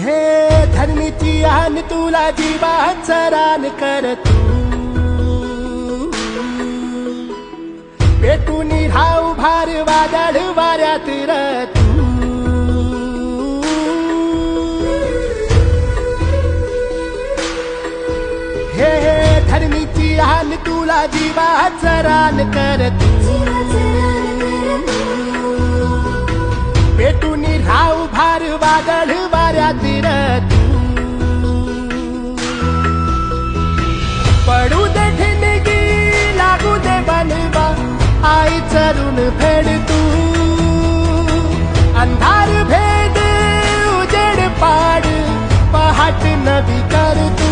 हे धरणीची आन तुला जीवाच रान कर तू पेटून राहू भार वादळ वाऱ्यात र तू हे धरणीची आन तुला जीवाच रान कर तू पेटून राहू भार वादळ अंधारातील तू पडू दे ठिणगी लागू दे बनवा आई चरून फेड तू. अंधार भेद उजेड पाड पहाट नवी कर तू.